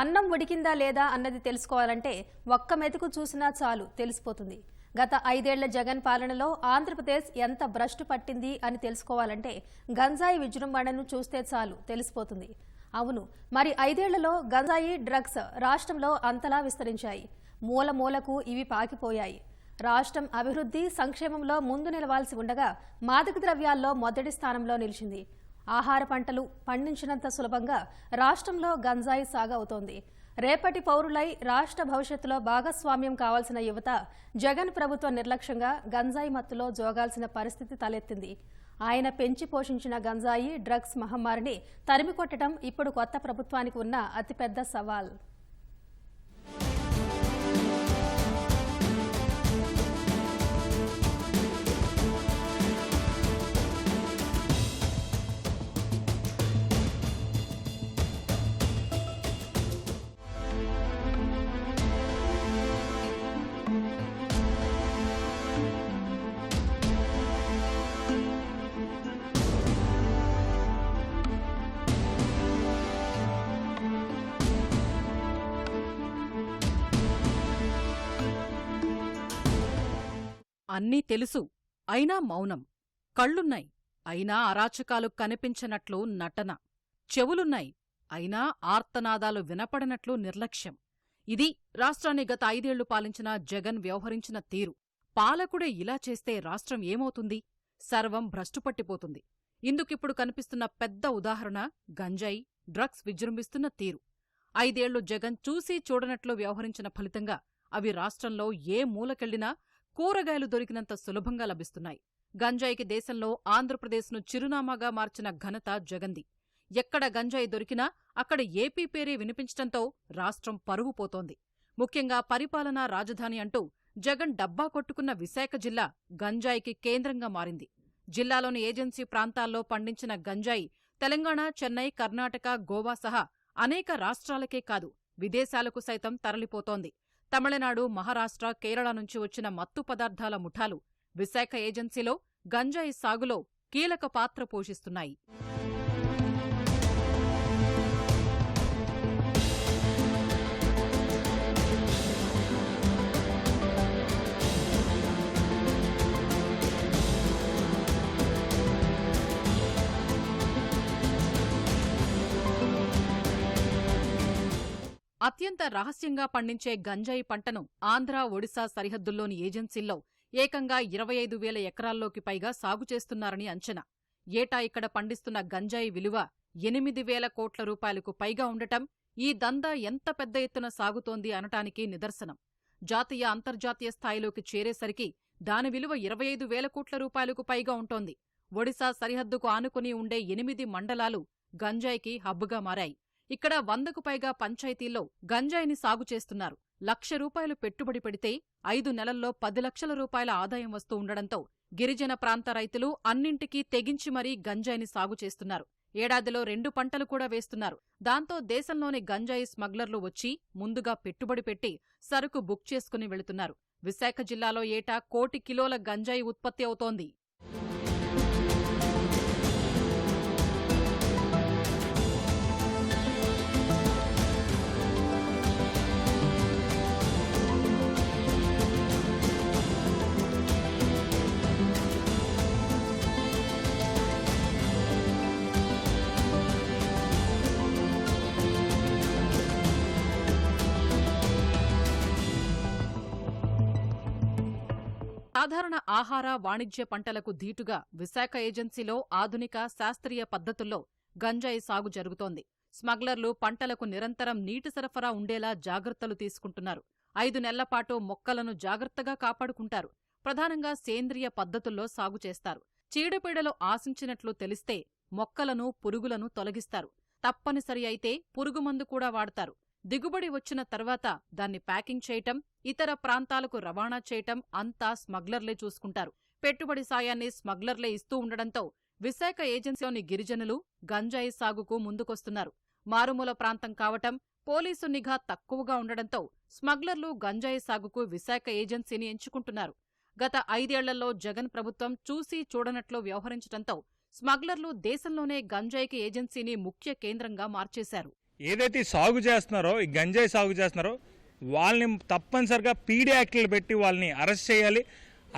అన్నం ఉడికిందా లేదా అన్నది తెలుసుకోవాలంటే ఒక్క మెతుకు చూసినా చాలు తెలిసిపోతుంది. గత ఐదేళ్ళ జగన్ పాలనలో ఆంధ్రప్రదేశ్ ఎంత భ్రష్టు పట్టింది అని తెలుసుకోవాలంటే గంజాయి విజృంభణను చూస్తే చాలు తెలిసిపోతుంది. అవును మరి ఐదేళ్ళలో గంజాయి డ్రగ్స్ రాష్ట్రంలో అంతలా విస్తరించాయి. మూల మూలకు ఇవి పాకిపోయాయి. రాష్ట్రం అభివృద్ధి సంక్షేమంలో ముందు నిలవాల్సి ఉండగా మాదక ద్రవ్యాల్లో మొదటి స్థానంలో నిలిచింది. ఆహార పంటలు పండించినంత సులభంగా రాష్ట్రంలో గంజాయి సాగవుతోంది రేపటి పౌరులై రాష్ట్ర భవిష్యత్తులో భాగస్వామ్యం కావాల్సిన యువత జగన్ ప్రభుత్వ నిర్లక్ష్యంగా గంజాయి మత్తులో జోగాల్సిన పరిస్థితి తలెత్తింది. ఆయన పెంచి పోషించిన గంజాయి డ్రగ్స్ మహమ్మారిని తరిమికొట్టడం ఇప్పుడు కొత్త ప్రభుత్వానికి ఉన్న అతిపెద్ద సవాల్. అన్నీ తెలుసు. అయినా మౌనం. కళ్ళున్నాయి. అయినా అరాచకాలు కనిపించనట్లు నటన. చెవులున్నాయి. అయినా ఆర్తనాదాలు వినపడనట్లు నిర్లక్ష్యం. ఇది రాష్ట్రాన్ని గత ఐదేళ్ళు పాలించిన జగన్ వ్యవహరించిన తీరు. పాలకుడే ఇలా చేస్తే రాష్ట్రం ఏమవుతుంది? సర్వం భ్రష్టుపట్టిపోతుంది. ఇందుకిప్పుడు కనిపిస్తున్న పెద్ద ఉదాహరణ గంజాయి డ్రగ్స్ విజృంభిస్తున్న తీరు. ఐదేళ్ళు జగన్ చూసి చూడనట్లు వ్యవహరించిన ఫలితంగా అవి రాష్ట్రంలో ఏ మూలకెళ్ళినా కూరగాయలు దొరికినంత సులభంగా లభిస్తున్నాయి. గంజాయికి దేశంలో ఆంధ్రప్రదేశ్ను చిరునామాగా మార్చిన ఘనత జగంది. ఎక్కడ గంజాయి దొరికినా అక్కడ ఏపీ పేరే వినిపించటంతో రాష్ట్రం పరువు పోతోంది ముఖ్యంగా పరిపాలనా రాజధాని అంటూ జగన్ డబ్బా కొట్టుకున్న విశాఖ జిల్లా గంజాయికి కేంద్రంగా మారింది. జిల్లాలోని ఏజెన్సీ ప్రాంతాల్లో పండించిన గంజాయి తెలంగాణ చెన్నై కర్ణాటక గోవా సహా అనేక రాష్ట్రాలకే కాదు విదేశాలకు సైతం తరలిపోతోంది. తమిళనాడు మహారాష్ట్ర కేరళ నుంచి వచ్చిన మత్తు పదార్థాల ముఠాలు విశాఖ ఏజెన్సీలో గంజాయి సాగులో కీలక పాత్ర పోషిస్తున్నాయి. అత్యంత రహస్యంగా పండించే గంజాయి పంటను ఆంధ్ర ఒడిశా సరిహద్దుల్లోని ఏజెన్సీల్లో ఏకంగా ఇరవై ఐదు వేల ఎకరాల్లోకి పైగా సాగు చేస్తున్నారని అంచనా. ఏటా ఇక్కడ పండిస్తున్న గంజాయి విలువ ఎనిమిది వేల కోట్ల రూపాయలకు పైగా ఉండటం ఈ దందా ఎంత పెద్ద ఎత్తున సాగుతోంది అనటానికి నిదర్శనం. జాతీయ అంతర్జాతీయ స్థాయిలోకి చేరేసరికి దాని విలువ ఇరవై ఐదు వేల కోట్ల రూపాయలకు పైగా ఉంటోంది. ఒడిశా సరిహద్దుకు ఆనుకుని ఉండే ఎనిమిది మండలాలు గంజాయికి హబ్బుగా మారాయి. ఇక్కడ వందకు పైగా పంచాయతీల్లో గంజాయిని సాగు చేస్తున్నారు. లక్ష రూపాయలు పెట్టుబడి పెడితే ఐదు నెలల్లో పది లక్షల రూపాయల ఆదాయం వస్తూ ఉండడంతో గిరిజన ప్రాంత రైతులు అన్నింటికీ తెగించి మరీ గంజాయిని సాగు చేస్తున్నారు. ఏడాదిలో రెండు పంటలు కూడా వేస్తున్నారు. దాంతో దేశంలోని గంజాయి స్మగ్లర్లు వచ్చి ముందుగా పెట్టుబడి పెట్టి సరుకు బుక్ చేసుకుని వెళుతున్నారు. విశాఖ జిల్లాలో ఏటా కోటి కిలోల గంజాయి ఉత్పత్తి అవుతోంది. సాధారణ ఆహార వాణిజ్య పంటలకు ధీటుగా విశాఖ ఏజెన్సీలో ఆధునిక శాస్త్రీయ పద్ధతుల్లో గంజాయి సాగు జరుగుతోంది. స్మగ్లర్లు పంటలకు నిరంతరం నీటి సరఫరా ఉండేలా జాగ్రత్తలు తీసుకుంటున్నారు. ఐదు నెలలపాటు మొక్కలను జాగ్రత్తగా కాపాడుకుంటారు. ప్రధానంగా సేంద్రియ పద్ధతుల్లో సాగు చేస్తారు. చీడపీడలు ఆశించినట్లు తెలిస్తే మొక్కలను పురుగులను తొలగిస్తారు. తప్పనిసరి అయితే పురుగుమందు కూడా వాడతారు. దిగుబడి వచ్చిన తర్వాత దాన్ని ప్యాకింగ్ చేయటం ఇతర ప్రాంతాలకు రవాణా చేయటం అంతా స్మగ్లర్లే చూసుకుంటారు. పెట్టుబడి సాయాన్ని స్మగ్లర్లే ఇస్తూ ఉండడంతో విశాఖ ఏజెన్సీలోని గిరిజనులు గంజాయి సాగుకు ముందుకొస్తున్నారు. మారుమూల ప్రాంతం కావటం పోలీసు నిఘా తక్కువగా ఉండడంతో స్మగ్లర్లు గంజాయి సాగుకు విశాఖ ఏజెన్సీని ఎంచుకుంటున్నారు. గత ఐదేళ్ళలో జగన్ ప్రభుత్వం చూసి చూడనట్లు వ్యవహరించడంతో స్మగ్లర్లు దేశంలోనే గంజాయికి ఏజెన్సీని ముఖ్య కేంద్రంగా మార్చేశారు. ఏదైతే సాగు చేస్తున్నారో ఈ గంజాయి సాగు చేస్తున్నారో వాళ్ళని తప్పనిసరిగా పీడీ యాక్ట్లు పెట్టి వాళ్ళని అరెస్ట్ చేయాలి.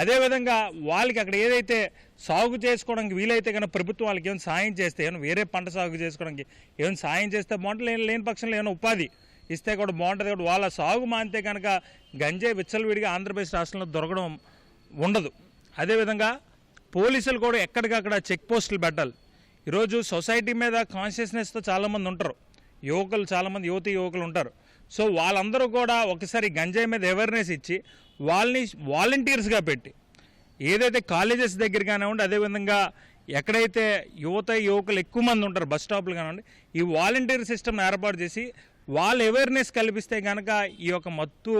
అదేవిధంగా వాళ్ళకి అక్కడ ఏదైతే సాగు చేసుకోవడానికి వీలైతే కనుక ప్రభుత్వం వాళ్ళకి ఏమైనా సాయం చేస్తే ఏమైనా వేరే పంట సాగు చేసుకోవడానికి ఏమైనా సాయం చేస్తే బాగుంటుంది లేని పక్షంలో ఏమైనా ఉపాధి ఇస్తే కూడా బాగుంటుంది. కూడా వాళ్ళ సాగు మానితే కనుక గంజాయి విచ్చలవిడిగా ఆంధ్రప్రదేశ్ రాష్ట్రంలో దొరకడం ఉండదు. అదేవిధంగా పోలీసులు కూడా ఎక్కడికక్కడ చెక్ పోస్టులు పెట్టాలి. ఈరోజు సొసైటీ మీద కాన్షియస్నెస్తో చాలామంది ఉంటారు. యువకులు చాలామంది యువతి యువకులు ఉంటారు. సో వాళ్ళందరూ కూడా ఒకసారి గంజాయి మీద అవేర్నెస్ ఇచ్చి వాళ్ళని వాలంటీర్స్గా పెట్టి ఏదైతే కాలేజెస్ దగ్గర కానివ్వండి అదేవిధంగా ఎక్కడైతే యువత యువకులు ఎక్కువ మంది ఉంటారు బస్ స్టాప్లు కానివ్వండి ఈ వాలంటీర్ సిస్టమ్ ఏర్పాటు చేసి వాళ్ళు అవేర్నెస్ కల్పిస్తే కనుక ఈ యొక్క మత్తు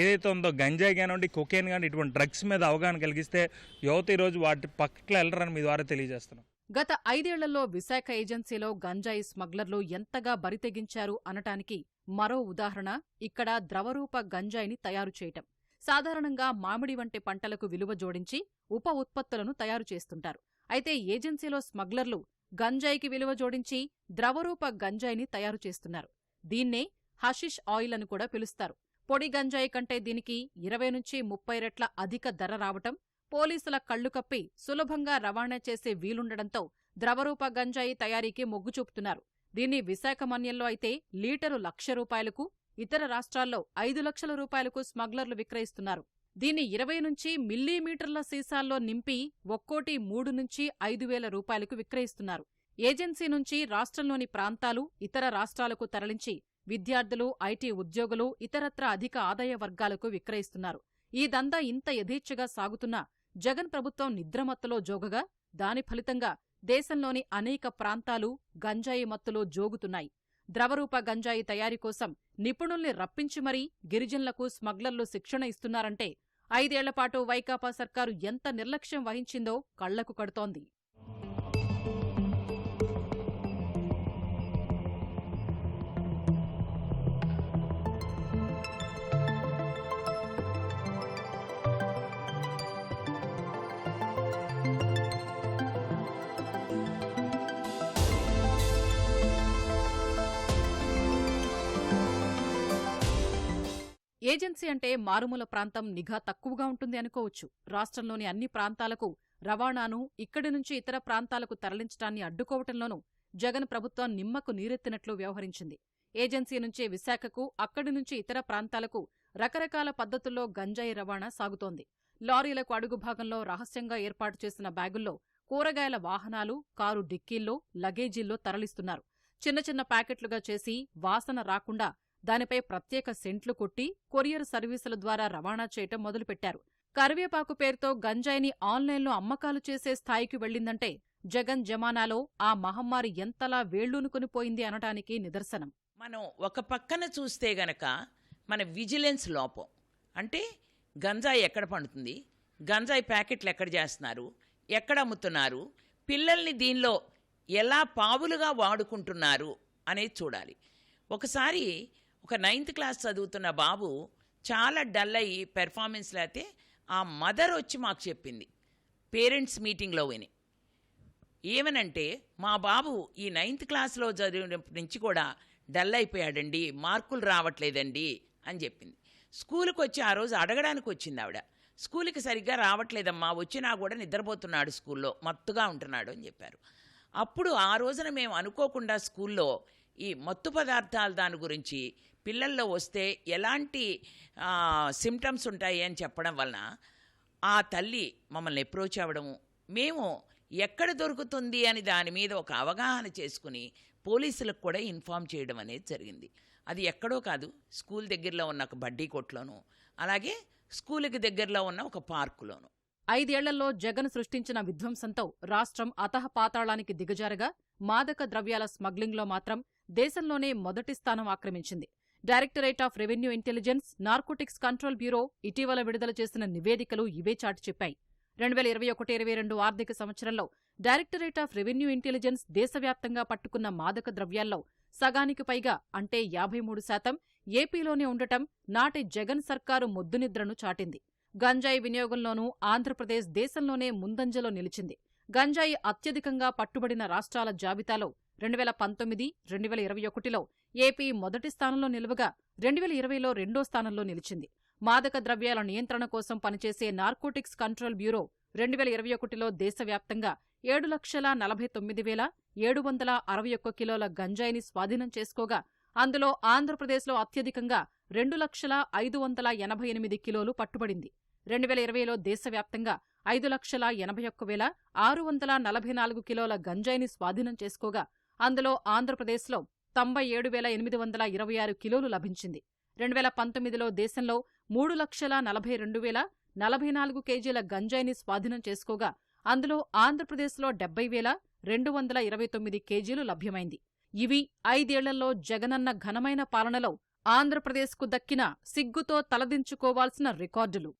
ఏదైతే ఉందో గంజాయి కానివ్వండి కొకేన్ కానీ ఇటువంటి డ్రగ్స్ మీద అవగాహన కలిగిస్తే యువత ఈరోజు వాటి పక్కకి వెళ్ళరని మీ ద్వారా తెలియజేస్తున్నాం. గత ఐదేళ్ళలో విశాఖ ఏజెన్సీలో గంజాయి స్మగ్లర్లు ఎంతగా బరితెగించారు అనటానికి మరో ఉదాహరణ ఇక్కడ ద్రవరూప గంజాయిని తయారు చేయటం. సాధారణంగా మామిడి వంటి పంటలకు విలువ జోడించి ఉప ఉత్పత్తులను తయారు చేస్తుంటారు. అయితే ఏజెన్సీలో స్మగ్లర్లు గంజాయికి విలువ జోడించి ద్రవరూప గంజాయిని తయారు చేస్తున్నారు. దీన్నే హషిష్ ఆయిల్ అని కూడా పిలుస్తారు. పొడి గంజాయి కంటే దీనికి ఇరవై నుంచి ముప్పై రెట్ల అధిక ధర రావటం పోలీసుల కళ్ళు కప్పి సులభంగా రవాణా చేసే వీలుండడంతో ద్రవరూప గంజాయి తయారీకి మొగ్గు చూపుతున్నారు. దీన్ని విశాఖ మన్యంలో అయితే లీటరు లక్ష రూపాయలకు ఇతర రాష్ట్రాల్లో ఐదు లక్షల రూపాయలకు స్మగ్లర్లు విక్రయిస్తున్నారు. దీన్ని ఇరవై నుంచి మిల్లీమీటర్ల సీసాల్లో నింపి ఒక్కోటి మూడు నుంచి ఐదు వేల రూపాయలకు విక్రయిస్తున్నారు. ఏజెన్సీ నుంచి రాష్ట్రంలోని ప్రాంతాలు ఇతర రాష్ట్రాలకు తరలించి విద్యార్థులు ఐటీ ఉద్యోగులు ఇతరత్ర అధిక ఆదాయ వర్గాలకు విక్రయిస్తున్నారు. ఈ దందా ఇంత యథేచ్ఛగా సాగుతున్నా జగన్ ప్రభుత్వం నిద్రమత్తులో జోగగా దాని ఫలితంగా దేశంలోని అనేక ప్రాంతాలు గంజాయి మత్తులో జోగుతున్నాయి. ద్రవరూప గంజాయి తయారీ కోసం నిపుణుల్ని రప్పించి మరీ గిరిజనులకు స్మగ్లర్లు శిక్షణ ఇస్తున్నారంటే ఐదేళ్ళపాటు వైకాపా సర్కారు ఎంత నిర్లక్ష్యం వహించిందో కళ్ళకు కడుతోంది. ఏజెన్సీ అంటే మారుమూల ప్రాంతం నిఘా తక్కువగా ఉంటుంది అనుకోవచ్చు. రాష్ట్రంలోని అన్ని ప్రాంతాలకు రవాణాను ఇక్కడి నుంచి ఇతర ప్రాంతాలకు తరలించడాన్ని అడ్డుకోవటంలోనూ జగన్ ప్రభుత్వం నిమ్మకు నీరెత్తినట్లు వ్యవహరించింది. ఏజెన్సీ నుంచే విశాఖకు అక్కడి నుంచి ఇతర ప్రాంతాలకు రకరకాల పద్ధతుల్లో గంజాయి రవాణా సాగుతోంది. లారీలకు అడుగు భాగంలో రహస్యంగా ఏర్పాటు చేసిన బ్యాగుల్లో కూరగాయల వాహనాలు కారు డిక్కీల్లో లగేజీల్లో తరలిస్తున్నారు. చిన్న చిన్న ప్యాకెట్లుగా చేసి వాసన రాకుండా దానిపై ప్రత్యేక సెంట్లు కొట్టి కొరియర్ సర్వీసుల ద్వారా రవాణా చేయటం మొదలుపెట్టారు. కరివేపాకు పేరుతో గంజాయిని ఆన్లైన్లో అమ్మకాలు చేసే స్థాయికి వెళ్ళిందంటే జగన్ జమానాలో ఆ మహమ్మారి ఎంతలా వేళ్ళూనుకుని పోయింది అనటానికి నిదర్శనం. మనం ఒక పక్కన చూస్తే గనక మన విజిలెన్స్ లోపం. అంటే గంజాయి ఎక్కడ పండుతుంది? గంజాయి ప్యాకెట్లు ఎక్కడ చేస్తున్నారు? ఎక్కడ అమ్ముతున్నారు? పిల్లల్ని దీనిలో ఎలా పావులుగా వాడుకుంటున్నారు అనేది చూడాలి. ఒకసారి ఒక నైన్త్ క్లాస్ చదువుతున్న బాబు చాలా డల్ అయ్యి పెర్ఫార్మెన్స్లో అయితే ఆ మదర్ వచ్చి మాకు చెప్పింది. పేరెంట్స్ మీటింగ్లో విని. ఏమనంటే మా బాబు ఈ నైన్త్ క్లాస్లో చదివినప్పటి నుంచి కూడా డల్ అయిపోయాడండి మార్కులు రావట్లేదండి అని చెప్పింది. స్కూల్కి వచ్చి ఆ రోజు అడగడానికి వచ్చింది ఆవిడ. స్కూల్కి సరిగ్గా రావట్లేదమ్మా వచ్చినా కూడా నిద్రపోతున్నాడు స్కూల్లో మత్తుగా ఉంటున్నాడు అని చెప్పారు. అప్పుడు ఆ రోజున మేము అనుకోకుండా స్కూల్లో ఈ మత్తు పదార్థాల దాని గురించి పిల్లల్లో వస్తే ఎలాంటి సిమ్టమ్స్ ఉంటాయి అని చెప్పడం వలన ఆ తల్లి మమ్మల్ని అప్రోచ్ అవ్వడము. మేము ఎక్కడ దొరుకుతుంది అని దాని మీద ఒక అవగాహన చేసుకుని పోలీసులకు కూడా ఇన్ఫామ్ చేయడం అనేది జరిగింది. అది ఎక్కడో కాదు స్కూల్ దగ్గరలో ఉన్న ఒక బడ్డీ కొట్లోను అలాగే స్కూల్కి దగ్గరలో ఉన్న ఒక పార్కులోను. ఐదేళ్ళలో జగన్ సృష్టించిన విధ్వంసంతో రాష్ట్రం అతహపాతాళానికి దిగజారగా మాదక ద్రవ్యాల స్మగ్లింగ్లో మాత్రం దేశంలోనే మొదటి స్థానం ఆక్రమించింది. Directorate of revenue intelligence narcotics control bureau ఇటీవల విడుదల చేసిన నివేదికలు ఇవే చాటి చెప్పాయి. రెండు వేల ఇరవై ఒకటి ఇరవై రెండు ఆర్థిక సంవత్సరంలో డైరెక్టరేట్ ఆఫ్ రెవెన్యూ ఇంటెలిజెన్స్ దేశవ్యాప్తంగా పట్టుకున్న మాదక ద్రవ్యాల్లో సగానికి పైగా అంటే యాభై మూడు శాతం ఏపీలోనే ఉండటం నాటి జగన్ సర్కారు మొద్దునిద్రను చాటింది. గంజాయి వినియోగంలోనూ ఆంధ్రప్రదేశ్ దేశంలోనే ముందంజలో నిలిచింది. గంజాయి అత్యధికంగా పట్టుబడిన రాష్ట్రాల జాబితాలో రెండు వేల పంతొమ్మిది రెండు వేల ఇరవై ఒకటిలో ఏపీ మొదటి స్థానంలో నిలువగా రెండు వేల ఇరవైలో రెండో స్థానంలో నిలిచింది. మాదక ద్రవ్యాల నియంత్రణ కోసం పనిచేసే నార్కోటిక్స్ కంట్రోల్ బ్యూరో రెండు వేల ఇరవై ఒకటిలో దేశవ్యాప్తంగా ఏడు లక్షల నలభై తొమ్మిది వేల ఏడు వందల అరవై ఒక్క కిలోల గంజాయిని స్వాధీనం చేసుకోగా అందులో ఆంధ్రప్రదేశ్లో అత్యధికంగా రెండు లక్షల ఐదు వందల ఎనభై ఎనిమిది కిలోలు పట్టుబడింది. రెండు వేల ఇరవైలో దేశవ్యాప్తంగా ఐదు లక్షల ఎనభై ఒక్క వేల ఆరు వందల నలభై నాలుగు కిలోల గంజాయిని స్వాధీనం చేసుకోగా అందులో ఆంధ్రప్రదేశ్లో తొంభై ఏడు వేల ఎనిమిది వందల ఇరవై ఆరు కిలోలు లభించింది. రెండు వేల పంతొమ్మిదిలో దేశంలో మూడు లక్షల నలభై రెండు వేల నలభై నాలుగు కేజీల గంజాయిని స్వాధీనం చేసుకోగా అందులో ఆంధ్రప్రదేశ్లో డెబ్బై వేల రెండు వందల ఇరవై తొమ్మిది కేజీలు లభ్యమైంది. ఇవి ఐదేళ్ళలో జగనన్న ఘనమైన పాలనలో ఆంధ్రప్రదేశ్కు దక్కిన సిగ్గుతో తలదించుకోవాల్సిన రికార్డులు.